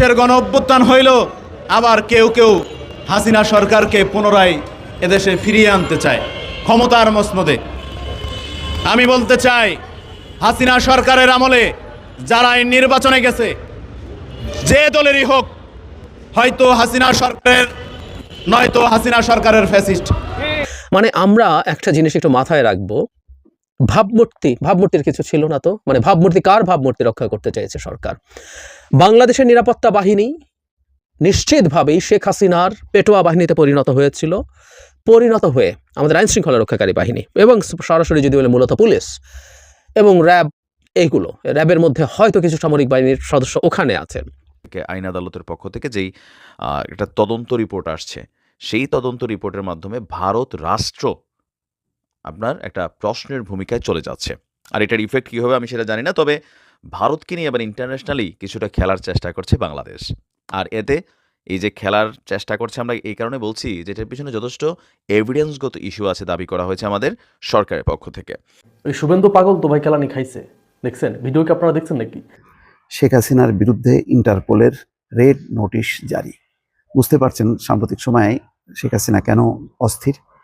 চব্বিশের গণ অভ্যুত্থান হইল, আবার কেউ কেউ হাসিনা সরকারকে পুনরায় এদেশে ফিরিয়ে আনতে চায় ক্ষমতার মসনদে। আমি বলতে চাই, হাসিনা সরকারের আমলে যারা এই নির্বাচনে গেছে, যে দলেরই হোক, হয়তো হাসিনা সরকারের, নয়তো হাসিনা সরকারের ফ্যাসিস্ট। মানে আমরা একটা জিনিস একটু মাথায় রাখব, ভাবমূর্তি, ভাবমূর্তির কিছু ছিল না তো মানে ভাবমূর্তি কার ভাবমূর্তি রক্ষা করতে চাইছে সরকার? বাংলাদেশের নিরাপত্তা বাহিনী নিশ্চিতভাবেই শেখ হাসিনার পেটোয়া বাহিনীতে পরিণত হয়েছিল, পরিণত হয়ে আমাদের আইন শৃঙ্খলা রক্ষাকারী বাহিনী এবং সরাসরি যদি বলে মূলত পুলিশ এবং র্যাব এইগুলো র্যাবের মধ্যে হয়তো কিছু সামরিক বাহিনীর সদস্য ওখানে আছেন। আইন আদালতের পক্ষ থেকে যেই একটা তদন্ত রিপোর্ট আসছে, সেই তদন্ত রিপোর্টের মাধ্যমে ভারত রাষ্ট্র আপনার একটা প্রশ্নের ভূমিকায় চলে যাচ্ছে। আর এটার ইফেক্ট কী হবে আমি সেটা জানি না, তবে ভারতকে নিয়ে এবার ইন্টারন্যাশনালি কিছুটা খেলার চেষ্টা করছে বাংলাদেশ। আর এতে এই যে খেলার চেষ্টা করছে আমরা এই কারণে বলছি যে এটার পিছনে যথেষ্ট এভিডেন্সগত ইস্যু আছে দাবি করা হয়েছে আমাদের সরকারের পক্ষ থেকে। ওই শুভেন্দু পাগল তো ভাই কেলানি খাইছে দেখছেন? ভিডিও কি আপনারা দেখছেন নাকি? শেখ হাসিনার বিরুদ্ধে ইন্টারপোলের রেড নোটিশ জারি। বুঝতে পারছেন সাম্প্রতিক সময়ে শেখ হাসিনা কেন অস্থির?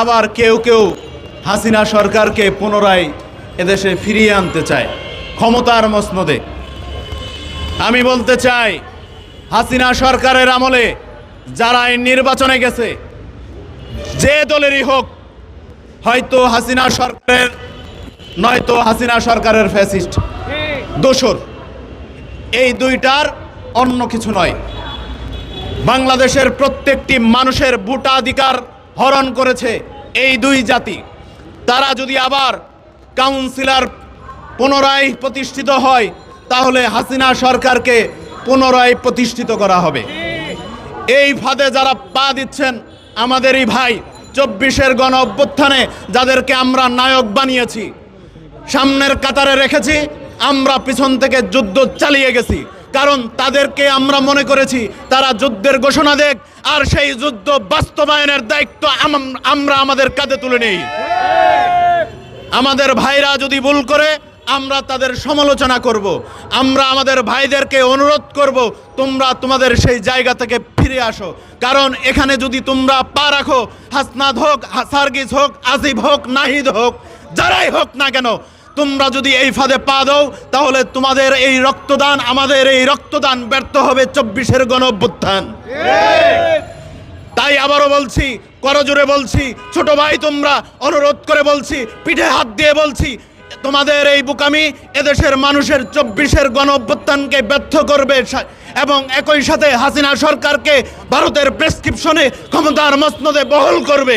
আবার কেউ কেউ হাসিনা সরকারকে পুনরায় এদেশে ফিরিয়ে আনতে চায়, ক্ষমতার মসনদে। আমি বলতে চাই, হাসিনা সরকারের আমলে যারা এই নির্বাচনে গেছে, যে দলেরই হোক, হয়তো হাসিনা সরকারের, নয়তো হাসিনা সরকারের ফ্যাসিস্ট, দোসর। এই দুইটার অন্য কিছু নয়। বাংলাদেশের প্রত্যেকটি মানুষের ভোটাধিকার হরণ করেছে এই দুই জাতি। তারা যদি আবার কাউন্সিলর পুনরায় প্রতিষ্ঠিত হয়, তাহলে হাসিনা সরকারকে পুনরায় প্রতিষ্ঠিত করা হবে। এই ফাঁদে যারা পা দিচ্ছেন আমাদেরই ভাই চব্বিশের গণ অভ্যুত্থানে যাদেরকে আমরা নায়ক বানিয়েছি, সামনের কাতারে রেখেছি, আমরা পিছন থেকে যুদ্ধ চালিয়ে গেছি। কারণ তাদেরকে আমরা মনে করেছি তারা যুদ্ধের ঘোষণা দেখ, আর সেই যুদ্ধ বাস্তবায়নের দায়িত্ব আম- আমরা আমাদের কাঁধে তুলে নেই আমাদের ভাইরা যদি ভুল করে, আমরা তাদের সমালোচনা করব। আমরা আমাদের ভাইদেরকে অনুরোধ করব, তোমরা তোমাদের সেই জায়গা থেকে ফিরে আসো কারণ এখানে যদি তোমরা পা রাখো, হাসনাদ হোক সার্গিস হোক আসিফ হোক, নাহিদ হোক, যারাই হোক না কেন তোমরা যদি এই ফাঁদে পা দাও, তাহলে তোমাদের এই রক্তদান, আমাদের এই রক্তদান ব্যর্থ হবে চব্বিশের গণ অভ্যুত্থান তাই আবারও বলছি করজোরে বলছি, ছোট ভাই তোমরা অনুরোধ করে বলছি, পিঠে হাত দিয়ে বলছি, তোমাদের এই বুকামি এদেশের মানুষের চব্বিশের গণ অভ্যুত্থানকে ব্যর্থ করবে। এবং একই সাথে হাসিনা সরকারকে ভারতের প্রেসক্রিপশনে ক্ষমতার মসনদে বহল করবে।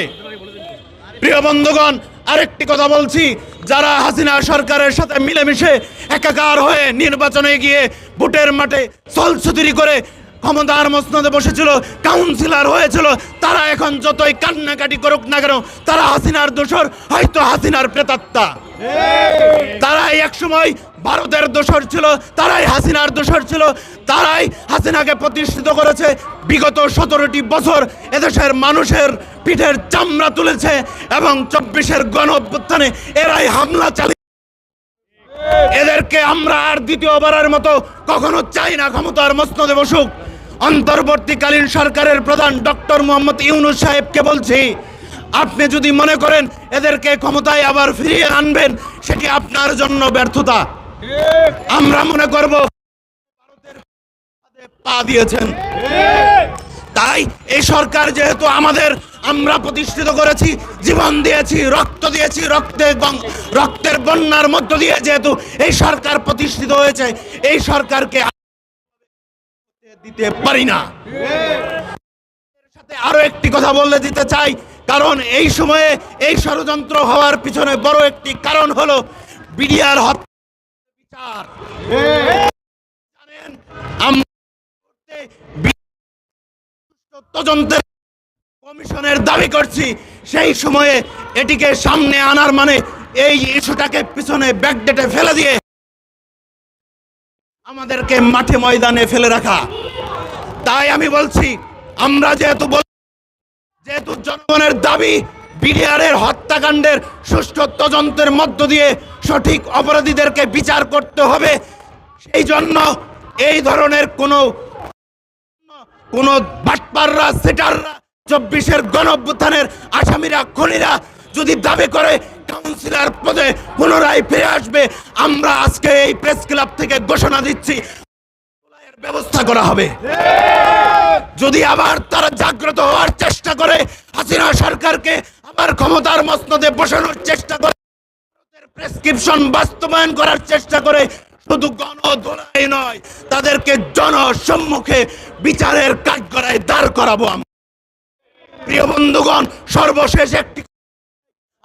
প্রিয় বন্ধুগণ, আরেকটি কথা বলছি যারা হাসিনা সরকারের সাথে মিলেমিশে একাকার হয়ে নির্বাচনে গিয়ে ভোটের মাঠে সলসুতুরি করে ক্ষমতার মসনদে বসেছিল কাউন্সিলর হয়েছিল, তারা এখন যতই কান্নাকাটি করুক না কেন, তারা হাসিনার দোষর, হয়তো হাসিনার প্রেতাত্মা। তারাই একসময় ভারতের দোষর ছিল, তারাই হাসিনার দোষর ছিল, তারাই হাসিনাকে প্রতিষ্ঠিত করেছে। বিগত সতেরোটি বছর এদেশের মানুষের পিঠের চামড়া তুলেছে এবং চব্বিশের গণ অভ্যুত্থানে এরাই হামলা চালিয়ে এদেরকে আমরা আর দ্বিতীয়বারের মতো কখনো চাই না, ক্ষমতার মসনদে বসুক। অন্তর্বর্তীকালীন সরকারের প্রধান ডক্টর মোহাম্মদ ইউনুস সাহেবকে বলছি আপনি যদি মনে করেন এদেরকে ক্ষমতায় আবার ফিরিয়ে আনবেন, সেটি আপনার জন্য ব্যর্থতা। আমরা মনে করব পা দিয়েছেন। তাই এই সরকার যেহেতু আমাদের, আমরা প্রতিষ্ঠিত করেছি, জীবন দিয়েছি, রক্ত দিয়েছি, রক্তে রক্তের বন্যার মধ্য দিয়ে যেহেতু এই সরকার প্রতিষ্ঠিত হয়েছে, এই সরকারকে দিতে পারি না। সাথে আরও একটি কথা বলে দিতে চাই কারণ এই সময়ে এই ষড়যন্ত্র হওয়ার পিছনে বড় একটি কারণ হলো বিডিআর বিচার। জানেন কমিশনের দাবি করছি, সেই সময়ে এটিকে সামনে আনার মানে এই ইস্যুটাকে পিছনে ব্যাকডেটে ফেলে দিয়ে আমাদেরকে মাঠে ময়দানে ফেলে রাখা। তাই আমি বলছি, আমরা যেহেতু যেহেতু জনগণের দাবি, বিডিআরের হত্যাকাণ্ডের সুষ্ঠু তদন্তের মধ্য দিয়ে সঠিক অপরাধীদেরকে বিচার করতে হবে, সেই জন্য এই ধরনের কোনো কোনো বাটপাররা, সেটাররা, চব্বিশের গণঅভ্যুত্থানের আসামিরা, খুনিরা যদি দাবি করে কাউন্সিলর পদে পুনরায় ফিরে আসবে। আমরা আজকে এই প্রেস ক্লাব থেকে ঘোষণা দিচ্ছি। ব্যবস্থা করা হবে। যদি আবার তারা জাগ্রত হওয়ার চেষ্টা করে, হাসিনা সরকারকে আবার ক্ষমতার মসনদে বসানোর চেষ্টা করে প্রেসক্রিপশন বাস্তবায়ন করার চেষ্টা করে, শুধু গণধোলাই নয়, তাদেরকে জনসম্মুখে বিচারের কাঠগড়ায় দাঁড় করাবো আমরা। প্রিয় বন্ধুগণ, সর্বশেষ একটি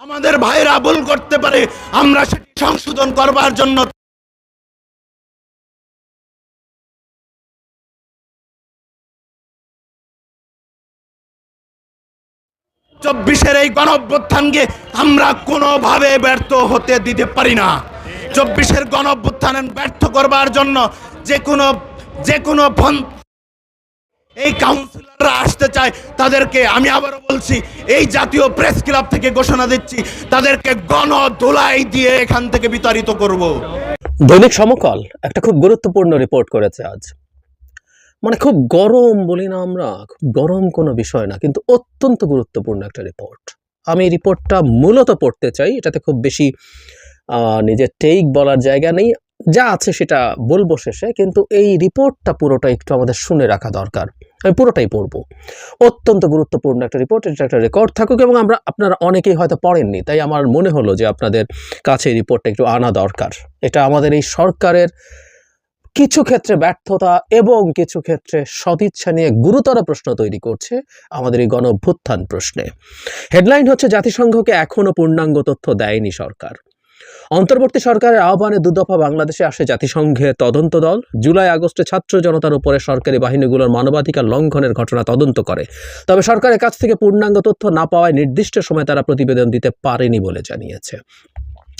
আমাদের ভাইরা ভুল করতে পারে, আমরা সেটি সংশোধন করবার জন্য চব্বিশের এই গণঅভ্যুত্থানকে আমরা কোনোভাবে ব্যর্থ হতে দিতে পারি না। চব্বিশের গণঅভ্যুত্থান ব্যর্থ করবার জন্য যে কোনো যে কোনো এই কাউন্সিলররা আসতে চায়, তাদেরকে আমি আবারও বলছি, এই জাতীয় প্রেস ক্লাব থেকে ঘোষণা দিচ্ছি, তাদেরকে গণ দোলাই দিয়ে এখান থেকে বিতাড়িত করব। দৈনিক সমকাল একটা খুব গুরুত্বপূর্ণ রিপোর্ট করেছে আজ। মানে খুব গরম বলি না আমরা, খুব গরম কোনো বিষয় না, কিন্তু অত্যন্ত গুরুত্বপূর্ণ একটা রিপোর্ট আমি এই রিপোর্টটা মূলত পড়তে চাই, এটাতে খুব বেশি নিজের টেক বলার জায়গা নেই, যা আছে সেটা বলব শেষে, কিন্তু এই রিপোর্টটা পুরোটা একটু আমাদের শুনে রাখা দরকার। আমি পুরোটাই পড়ব। অত্যন্ত গুরুত্বপূর্ণ একটা রিপোর্ট এটা একটা রেকর্ড থাকুক এবং আমরা, আপনারা অনেকেই হয়তো পড়েননি, তাই আমার মনে হলো যে আপনাদের কাছে এই রিপোর্টটা একটু আনা দরকার। এটা আমাদের এই সরকারের কিছু ক্ষেত্রে ব্যর্থতা এবং কিছু ক্ষেত্রে সদিচ্ছা নিয়ে গুরুতর প্রশ্ন তৈরি করছে আমাদের এই গণভ্যুত্থান প্রশ্নে। হেডলাইন হচ্ছে, জাতিসংঘকে এখনও পূর্ণাঙ্গ তথ্য দেয়নি সরকার। অন্তর্বর্তী সরকারের আহ্বানে দুদফা বাংলাদেশে আসে জাতিসংঘের তদন্ত দল। জুলাই আগস্টে ছাত্র জনতার উপরে সরকারি বাহিনীগুলোর মানবাধিকার লঙ্ঘনের ঘটনা তদন্ত করে। তবে সরকারের কাছ থেকে পূর্ণাঙ্গ তথ্য না পাওয়ায় নির্দিষ্ট সময় তারা প্রতিবেদন দিতে পারেনি বলে জানিয়েছে।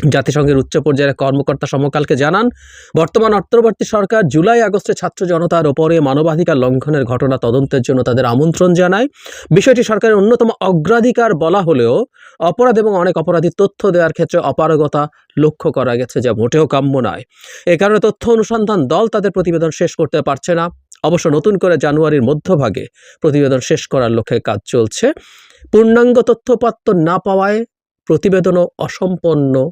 জাতিসংঘের উচ্চ পর্যায়ের কর্মকর্তা সমকালকে জানান, বর্তমান অন্তর্বর্তী সরকার জুলাই আগস্টে ছাত্র জনতার ওপরে মানবাধিকার লঙ্ঘনের ঘটনা তদন্তের জন্য তাদের আমন্ত্রণ জানায়। বিষয়টি সরকারের অন্যতম অগ্রাধিকার বলা হলেও অপরাধ এবং অনেক অপরাধী তথ্য দেওয়ার ক্ষেত্রে অপারগতা লক্ষ্য করা গেছে যা মোটেও কাম্য নয়। এ কারণে তথ্য অনুসন্ধান দল তাদের প্রতিবেদন শেষ করতে পারছে না। অবশ্য নতুন করে জানুয়ারির মধ্যভাগে প্রতিবেদন শেষ করার লক্ষ্যে কাজ চলছে। পূর্ণাঙ্গ তথ্যপাত্র না পাওয়ায় প্রতিবেদনও অসম্পন্ন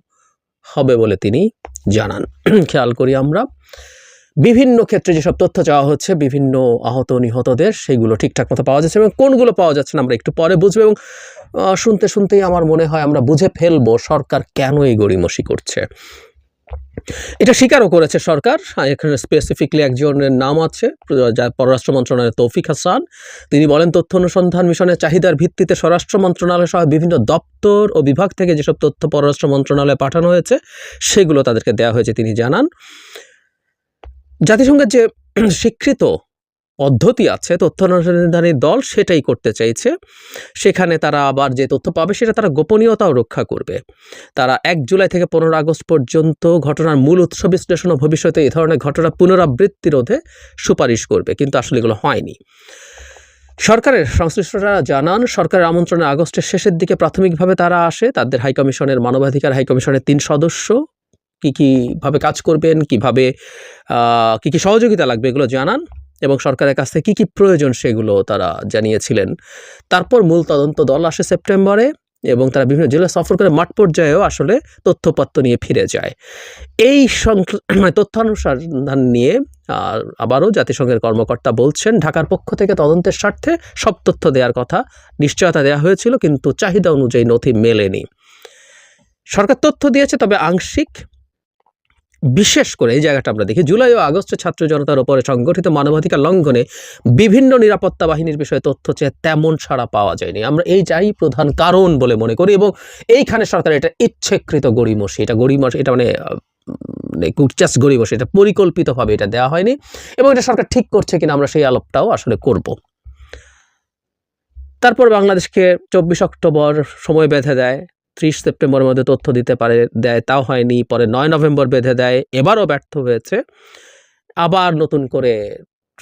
হবে বলে তিনি জানান। খেয়াল করি আমরা, বিভিন্ন ক্ষেত্রে যেসব তথ্য চাওয়া হচ্ছে, বিভিন্ন আহত নিহতদের সেগুলো ঠিকঠাক মতো পাওয়া যাচ্ছে এবং কোনগুলো পাওয়া যাচ্ছে না আমরা একটু পরে বুঝব এবং শুনতে শুনতেই আমার মনে হয় আমরা বুঝে ফেলব সরকার কেন এই গড়িমসি করছে। এটা স্বীকারও করেছে সরকার। এখানে স্পেসিফিকলি একজনের নাম আছে, যা পররাষ্ট্র মন্ত্রণালয়ের তৌফিক হাসান। তিনি বলেন, তথ্য অনুসন্ধান মিশনের চাহিদার ভিত্তিতে স্বরাষ্ট্র মন্ত্রণালয় সহ বিভিন্ন দপ্তর ও বিভাগ থেকে যেসব তথ্য পররাষ্ট্র মন্ত্রণালয়ে পাঠানো হয়েছে, সেগুলো তাদেরকে দেওয়া হয়েছে, তিনি জানান। জাতিসংঘের যে স্বীকৃত পদ্ধতি আছে তথ্য অনুসন্ধানী দল সেটাই করতে চাইছে। সেখানে তারা আবার যে তথ্য পাবে সেটা তারা গোপনীয়তাও রক্ষা করবে। তারা এক জুলাই থেকে পনেরো আগস্ট পর্যন্ত ঘটনার মূল উৎস বিশ্লেষণ ও ভবিষ্যতে এই ধরনের ঘটনা পুনরাবৃত্তি রোধে সুপারিশ করবে, কিন্তু আসলে এগুলো হয়নি। সরকারের সংশ্লিষ্টরা জানান, সরকারের আমন্ত্রণে আগস্টের শেষের দিকে প্রাথমিকভাবে তারা আসে, তাদের হাইকমিশনের মানবাধিকার হাইকমিশনের তিন সদস্য। কী কীভাবে কাজ করবেন, কীভাবে কি কি সহযোগিতা লাগবে এগুলো জানান। এবং সরকারের কাছ থেকে কী কী প্রয়োজন সেগুলো তারা জানিয়েছিলেন। তারপর মূল তদন্ত দল আসে সেপ্টেম্বরে এবং তারা বিভিন্ন জেলা সফর করে মাঠ পর্যায়েও আসলে তথ্যপত্র নিয়ে ফিরে যায়। এই মানে তথ্যানুসন্ধান নিয়ে আর আবারও জাতিসংঘের কর্মকর্তা বলছেন, ঢাকার পক্ষ থেকে তদন্তের স্বার্থে সব তথ্য দেওয়ার কথা নিশ্চয়তা দেওয়া হয়েছিল, কিন্তু চাহিদা অনুযায়ী নথি মেলেনি। সরকার তথ্য দিয়েছে, তবে আংশিক বিশেষ করে এই জায়গাটা আমরা দেখি। জুলাই ও আগস্টে ছাত্র জনতার উপরে সংগঠিত মানবাধিকার লঙ্ঘনে বিভিন্ন নিরাপত্তা বাহিনীর বিষয়ে তথ্য চেয়ে তেমন সাড়া পাওয়া যায়নি। আমরা এই যাই প্রধান কারণ বলে মনে করি এবং এইখানে সরকার এটা ইচ্ছেকৃত গড়িমসি। এটা গড়িমসি, এটা মানে জাস্ট গড়িমসি, এটা পরিকল্পিতভাবে এটা দেওয়া হয়নি এবং এটা সরকার ঠিক করছে কিনা আমরা সেই আলোপটাও আসলে করব। তারপর বাংলাদেশকে চব্বিশ অক্টোবর সময় বেঁধে দেয়। ত্রিশ সেপ্টেম্বরের মধ্যে তথ্য দিতে পারে, দেয়, তাও হয়নি। পরে নয় নভেম্বর বেঁধে দেয়, এবারও ব্যর্থ হয়েছে। আবার নতুন করে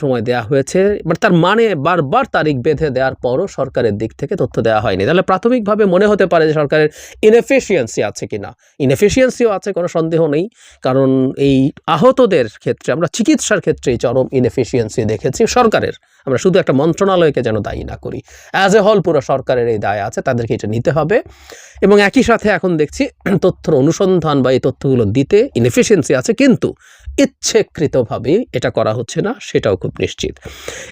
সময় দেওয়া হয়েছে বাট তার মানে বারবার তারিখ বেঁধে দেওয়ার পরও সরকারের দিক থেকে তথ্য দেওয়া হয়নি। তাহলে প্রাথমিকভাবে মনে হতে পারে যে সরকারের ইনএফিসিয়েন্সি আছে কিনা? ইনএফিসিয়েন্সিও আছে, কোনো সন্দেহ নেই। কারণ এই আহতদের ক্ষেত্রে, আমরা চিকিৎসার ক্ষেত্রে এই চরম ইনএফিসিয়েন্সি দেখেছি সরকারের। আমরা শুধু একটা মন্ত্রণালয়কে যেন দায়ী না করি। অ্যাজ এ হল পুরো সরকারের এই দায় আছে, তাদেরকে এটা নিতে হবে। এবং একই সাথে এখন দেখছি, তথ্যর অনুসন্ধান বা এই তথ্যগুলো দিতে ইনএফিসিয়েন্সি আছে, কিন্তু ইচ্ছেকৃতভাবে এটা করা হচ্ছে না, সেটাও খুব নিশ্চিত।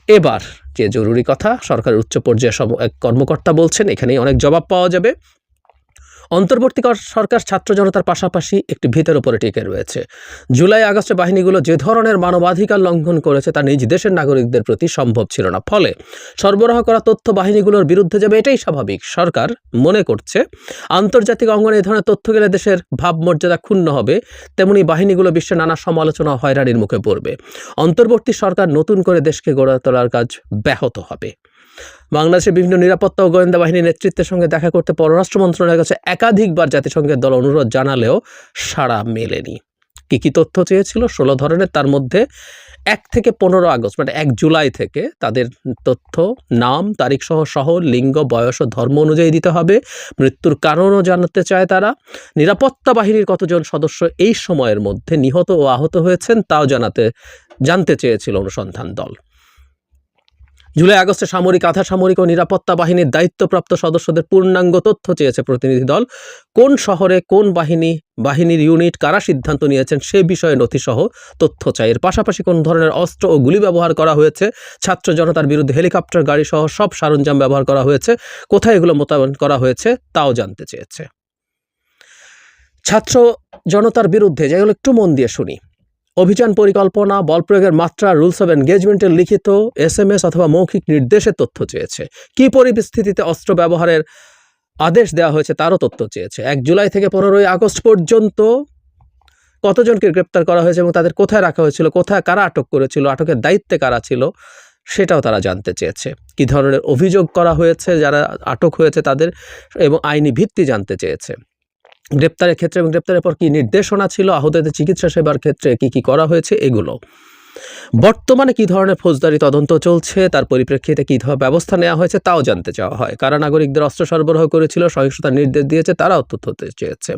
এবার যে জরুরি কথা, সরকারের উচ্চ পর্যায়ের সম এক কর্মকর্তা বলছেন, এখানেই অনেক জবাব পাওয়া যাবে। অন্তর্বর্তী সরকার ছাত্র জনতার পাশাপাশি একটি ভিতের উপরে টিকে রয়েছে। জুলাই আগস্টে বাহিনীগুলো যে ধরনের মানবাধিকার লঙ্ঘন করেছে তা নিজ দেশের নাগরিকদের প্রতি সম্ভব ছিল না। ফলে সরবরাহ করা তথ্য বাহিনীগুলোর বিরুদ্ধে যাবে এটাই স্বাভাবিক। সরকার মনে করছে, আন্তর্জাতিক অঙ্গনে এই ধরনের তথ্য গেলে দেশের ভাবমর্যাদা ক্ষুণ্ণ হবে, তেমনি বাহিনীগুলো বিশ্বে নানা সমালোচনা হয়রানির মুখে পড়বে। অন্তর্বর্তী সরকার নতুন করে দেশকে গড়ে তোলার কাজ ব্যাহত হবে। বাংলাদেশের বিভিন্ন নিরাপত্তা ও গোয়েন্দা বাহিনীর নেতৃত্বের সঙ্গে দেখা করতে পররাষ্ট্র মন্ত্রণালয়ের কাছে একাধিকবার জাতিসংঘের দল অনুরোধ জানালেও সাড়া মেলেনি। কি কি তথ্য চেয়েছিল ষোলো ধরনের, তার মধ্যে এক থেকে পনেরো আগস্ট মানে এক জুলাই থেকে তাদের তথ্য, নাম তারিখ সহ শহর লিঙ্গ, বয়স ও ধর্ম অনুযায়ী দিতে হবে। মৃত্যুর কারণও জানাতে চায় তারা। নিরাপত্তা বাহিনীর কতজন সদস্য এই সময়ের মধ্যে নিহত ও আহত হয়েছেন, তাও জানাতে, জানতে চেয়েছিল অনুসন্ধান দল। জুলাই আগস্টে সামরিক আধা সামরিক ও নিরাপত্তা বাহিনীর দায়িত্বপ্রাপ্ত সদস্যদের পূর্ণাঙ্গ তথ্য চেয়েছে প্রতিনিধি দল। কোন শহরে কোন বাহিনী, বাহিনীর ইউনিট কারা সিদ্ধান্ত নিয়েছেন সে বিষয়ে নথিসহ তথ্য চাই। এর পাশাপাশি কোন ধরনের অস্ত্র ও গুলি ব্যবহার করা হয়েছে? ছাত্র জনতার বিরুদ্ধে হেলিকপ্টার গাড়ি সহ সব সরঞ্জাম ব্যবহার করা হয়েছে। কোথায় এগুলো মোতায়েন করা হয়েছে তাও জানতে চেয়েছে। ছাত্র জনতার বিরুদ্ধে যেগুলো একটু মন দিয়ে শুনি। অভিযান পরিকল্পনা, বল প্রয়োগের মাত্রা, রুলস অফ এনগেজমেন্টের লিখিত এস এম এস অথবা মৌখিক নির্দেশের তথ্য চেয়েছে। কী পরিস্থিতিতে অস্ত্র ব্যবহারের আদেশ দেওয়া হয়েছে তারও তথ্য চেয়েছে। এক জুলাই থেকে পনেরোই আগস্ট পর্যন্ত কতজনকে গ্রেপ্তার করা হয়েছে এবং তাদের কোথায় রাখা হয়েছিল, কোথায় কারা আটক করেছিল, আটকের দায়িত্বে কারা ছিল, সেটাও তারা জানতে চেয়েছে। কী ধরনের অভিযোগ করা হয়েছে, যারা আটক হয়েছে তাদের এবং আইনি ভিত্তি জানতে চেয়েছে। গ্রেপ্তারের ক্ষেত্রে এবং গ্রেপ্তারের পর কী নির্দেশনা ছিল? আহতদের চিকিৎসা সেবার ক্ষেত্রে কি কি করা হয়েছে? এগুলো। বর্তমানে কী ধরনের ফৌজদারি তদন্ত চলছে? তার পরিপ্রেক্ষিতে কী ধরনের ব্যবস্থা নেওয়া হয়েছে? তাও জানতে চাওয়া হয়। কারা নাগরিকদের অস্ত্র সরবরাহ করেছিল সহিংসতার নির্দেশ দিয়েছে, তারাও তথ্য হতে চেয়েছে।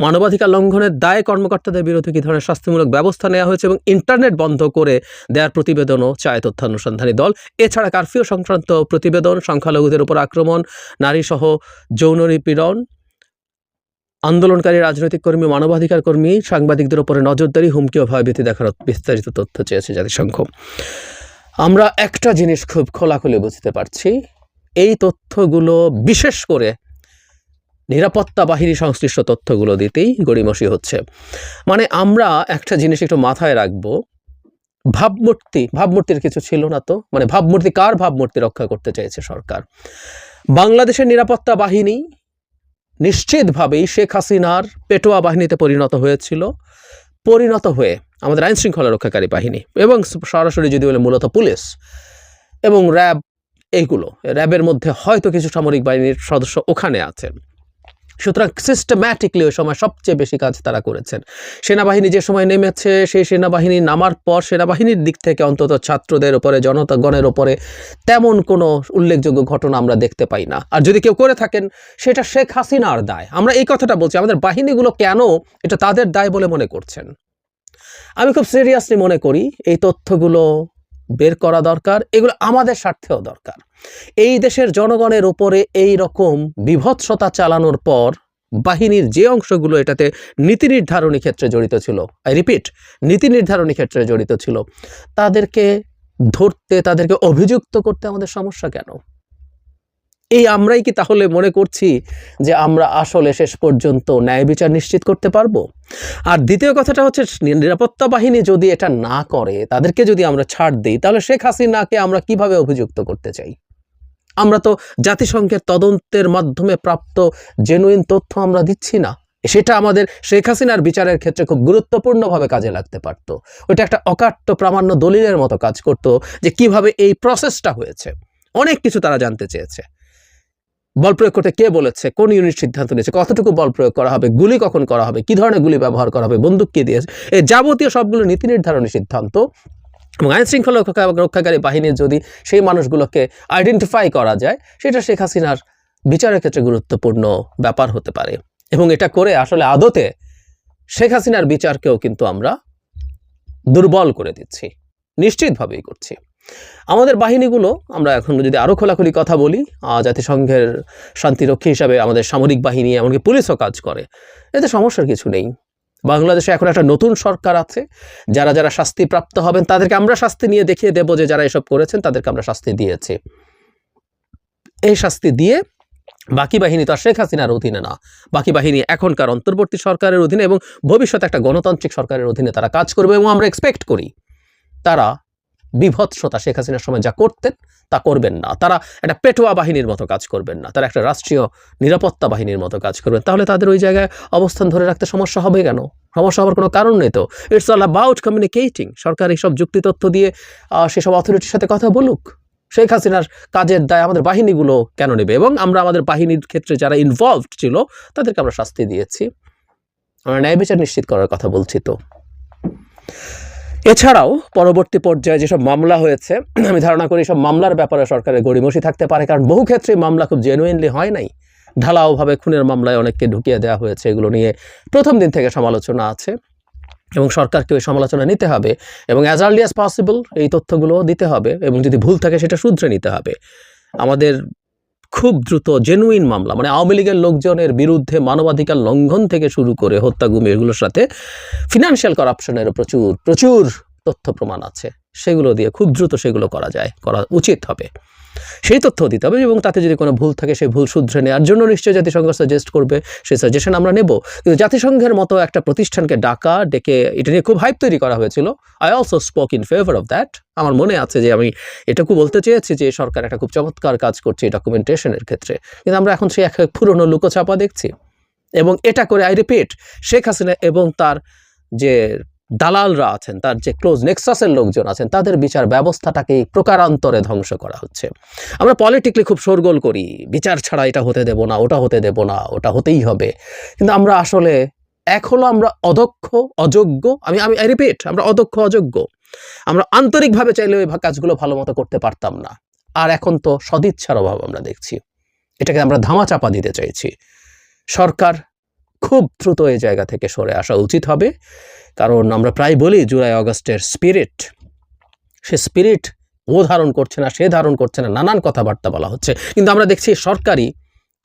মানবাধিকার লঙ্ঘনের দায়ে কর্মকর্তাদের বিরুদ্ধে কী ধরনের শাস্তিমূলক ব্যবস্থা নেওয়া হয়েছে এবং ইন্টারনেট বন্ধ করে দেওয়ার প্রতিবেদনও চায় তথ্যানুসন্ধানী দল? এছাড়া কারফিউ সংক্রান্ত প্রতিবেদন, সংখ্যালঘুদের উপর আক্রমণ, নারীসহ যৌন নিপীড়ন আন্দোলনকারী রাজনৈতিক কর্মী, মানবাধিকার কর্মী, সাংবাদিকদের উপরে নজরদারি, হুমকি ও ভয়ভীতি দেখার বিস্তারিত তথ্য চেয়েছে জাতিসংঘ। আমরা একটা জিনিস খুব খোলাখুলি বুঝতে পারছি, এই তথ্যগুলো বিশেষ করে নিরাপত্তা বাহিনী সংশ্লিষ্ট তথ্যগুলো দিতেই গড়িমসি হচ্ছে। মানে আমরা একটা জিনিস একটু মাথায় রাখব, ভাবমূর্তি, ভাবমূর্তির কিছু ছিল না তো মানে ভাবমূর্তি, কার ভাবমূর্তি রক্ষা করতে চেয়েছে সরকার? বাংলাদেশের নিরাপত্তা বাহিনী নিশ্চিতভাবেই শেখ হাসিনার পেটোয়া বাহিনীতে পরিণত হয়েছিল, পরিণত হয়ে আমাদের আইন শৃঙ্খলা রক্ষাকারী বাহিনী এবং সরাসরি যদি বলে মূলত পুলিশ এবং র্যাব এইগুলো র্যাবের মধ্যে হয়তো কিছু সামরিক বাহিনীর সদস্য ওখানে আছেন। সুতরাং সিস্টেম্যাটিকলি ওই সময় সবচেয়ে বেশি কাজ তারা করেছেন। সেনাবাহিনী যে সময় নেমেছে, সেই সেনাবাহিনী নামার পর সেনাবাহিনীর দিক থেকে অন্তত ছাত্রদের ওপরে জনতাগণের ওপরে তেমন কোনো উল্লেখযোগ্য ঘটনা আমরা দেখতে পাই না। আর যদি কেউ করে থাকেন, সেটা শেখ হাসিনার দায়। আমরা এই কথাটা বলছি, আমাদের বাহিনীগুলো কেন এটা তাদের দায় বলে মনে করছেন? আমি খুব সিরিয়াসলি মনে করি, এই তথ্যগুলো বের করা দরকার, এগুলো আমাদের স্বার্থেও দরকার। এই দেশের জনগণের উপরে এই রকম বিভৎসতা চালানোর পর বাহিনীর যে অংশগুলো এটাতে নীতি নির্ধারণী ক্ষেত্রে জড়িত ছিল আই রিপিট নীতি নির্ধারণী ক্ষেত্রে জড়িত ছিল, তাদেরকে ধরতে, তাদেরকে অভিযুক্ত করতে আমাদের সমস্যা কেন? এই আমরাই কি তাহলে মনে করছি যে আমরা আসলে শেষ পর্যন্ত ন্যায় বিচার নিশ্চিত করতে পারব? আর দ্বিতীয় কথাটা হচ্ছে নিরাপত্তা বাহিনী যদি এটা না করে, তাদেরকে যদি আমরা ছাড় দিই, তাহলে শেখ হাসিনাকে আমরা কীভাবে অভিযুক্ত করতে চাই? আমরা তো জাতিসংঘের তদন্তের মাধ্যমে প্রাপ্ত জেনুইন তথ্য আমরা দিচ্ছি না। সেটা আমাদের শেখ হাসিনার বিচারের ক্ষেত্রে খুব গুরুত্বপূর্ণভাবে কাজে লাগতে পারত। ওইটা একটা অকাট্য প্রামাণ্য দলিলের মতো কাজ করতো যে কীভাবে এই প্রসেসটা হয়েছে। অনেক কিছু তারা জানতে চেয়েছে। বল প্রয়োগ করতে কে বলেছে? কোন ইউনিট সিদ্ধান্ত নিয়েছে? কতটুকু বল প্রয়োগ করা হবে? গুলি কখন করা হবে? কি ধরনের গুলি ব্যবহার করা হবে? বন্দুক কে দিয়েছে? এই যাবতীয় সবগুলো নীতি নির্ধারণী সিদ্ধান্ত। এবং আইন শৃঙ্খলা রক্ষা- রক্ষাকারী বাহিনীর যদি সেই মানুষগুলোকে আইডেন্টিফাই করা যায়, সেটা শেখ হাসিনার বিচারের ক্ষেত্রে গুরুত্বপূর্ণ ব্যাপার হতে পারে। এবং এটা করে আসলে আদতে শেখ হাসিনার বিচারকেও কিন্তু আমরা দুর্বল করে দিচ্ছি। নিশ্চিতভাবেই করছি। আমাদের বাহিনীগুলো, আমরা এখন যদি আরও খোলাখুলি কথা বলি জাতিসংঘের শান্তিরক্ষী হিসাবে আমাদের সামরিক বাহিনী এমনকি পুলিশও কাজ করে। এতে সমস্যার কিছু নেই। বাংলাদেশে এখন একটা নতুন সরকার আছে, যারা যারা শাস্তিপ্রাপ্ত হবেন, তাদেরকে আমরা শাস্তি নিয়ে দেখিয়ে দেবো যে যারা এসব করেছেন, তাদেরকে আমরা শাস্তি দিয়েছি। এই শাস্তি দিয়ে বাকি বাহিনী তো আর শেখ হাসিনার অধীনে না। বাকি বাহিনী এখনকার অন্তর্বর্তী সরকারের অধীনে এবং ভবিষ্যতে একটা গণতান্ত্রিক সরকারের অধীনে তারা কাজ করবে এবং আমরা এক্সপেক্ট করি। তারা বিভৎসতা শেখ হাসিনার সময় যা করতেন, তা করবেন না। তারা একটা পেটোয়া বাহিনীর মতো কাজ করবেন না। তারা একটা রাষ্ট্রীয় নিরাপত্তা বাহিনীর মতো কাজ করবেন। তাহলে তাদের ওই জায়গায় অবস্থান ধরে রাখতে সমস্যা হবে কেন? সমস্যা হওয়ার কোনো কারণ নেই তো? ইটস অল অ্যাবাউট কমিউনিকেটিং সরকার এইসব যুক্তি তথ্য দিয়ে সেসব অথরিটির সাথে কথা বলুক। শেখ হাসিনার কাজের দায় আমাদের বাহিনীগুলো কেন নেবে? এবং আমরা আমাদের বাহিনীর ক্ষেত্রে যারা ইনভলভড ছিল, তাদেরকে আমরা শাস্তি দিয়েছি। আমরা ন্যায় বিচার নিশ্চিত করার কথা বলছি তো। এছাড়াও পরবর্তী পর্যায়ে যেসব মামলা হয়েছে, আমি ধারণা করি সব মামলার ব্যাপারে সরকারের গড়িমসি থাকতে পারে, কারণ বহু ক্ষেত্রে মামলা খুব জেনুইনলি হয় নাই। ঢালাওভাবে খুনের মামলায় অনেককে ঢুকিয়ে দেওয়া হয়েছে, এগুলো নিয়ে প্রথম দিন থেকে সমালোচনা আছে এবং সরকারকে ওই সমালোচনা নিতে হবে এবং অ্যাজ আর্লি অ্যাজ পসিবল এই তথ্যগুলো দিতে হবে এবং যদি ভুল থাকে সেটা শুধরে নিতে হবে। আমাদের খুব দ্রুত জেনুইন মামলা মানে আওয়ামী লীগের লোকজনের বিরুদ্ধে মানবাধিকার লঙ্ঘন থেকে শুরু করে হত্যা গুমি, এগুলোর সাথে ফিনান্সিয়াল করাপশনের প্রচুর প্রচুর তথ্য প্রমাণ আছে। সেগুলো দিয়ে খুব দ্রুত সেগুলো করা যায়, করা উচিত হবে। সেই তথ্য দিতে হবে এবং তাতে যদি কোনো ভুল থাকে সেই ভুল শুধরে নেওয়ার জন্য নিশ্চয়ই জাতিসংঘ সাজেস্ট করবে, সেই সাজেশন আমরা নেব। কিন্তু জাতিসংঘের মতো একটা প্রতিষ্ঠানকে ডাকা, ডেকে এটা নিয়ে খুব হাইপ তৈরি করা হয়েছিল। I also spoke in favour of that আমার মনে আছে যে আমি এটুকু বলতে চেয়েছি যে সরকার একটা খুব চমৎকার কাজ করছে এই ডকুমেন্টেশনের ক্ষেত্রে। কিন্তু আমরা এখন সেই এক পুরনো লুকোছাপা দেখছি। এবং এটা করে আই রিপিট শেখ হাসিনা এবং তার যে দালালরা আছেন, তার যে ক্লোজ নেক্সাসের লোকজন আছেন, তাদের বিচার ব্যবস্থাটাকে প্রকারান্তরে ধ্বংস করা হচ্ছে। আমরা পলিটিক্যালি খুব শোরগোল করি, বিচার ছাড়া এটা হতে দেব না, ওটা হতে দেব না, ওটা হতেই হবে। কিন্তু আমরা আসলে হলো আমরা অদক্ষ, অযোগ্য, আমি আমি রিপিট আমরা অদক্ষ, অযোগ্য। আমরা আন্তরিকভাবে চাইলে ওই কাজগুলো ভালো মতো করতে পারতাম না। আর এখন তো সদিচ্ছার অভাব আমরা দেখছি। এটাকে আমরা ধামাচাপা দিতে চাইছি। সরকার খুব দ্রুত এই জায়গা থেকে সরে আসা উচিত হবে। কারণ আমরা প্রায় বলি জুলাই অগস্টের স্পিরিট সে স্পিরিট ও ধারণ করছে না, সে ধারণ করছে না, নানান কথাবার্তা বলা হচ্ছে। কিন্তু আমরা দেখছি সরকারি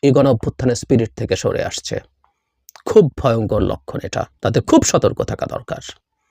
এই গণ অভ্যুত্থানের স্পিরিট থেকে সরে আসছে। খুব ভয়ঙ্কর লক্ষণ এটা, তাতে খুব সতর্ক থাকা দরকার।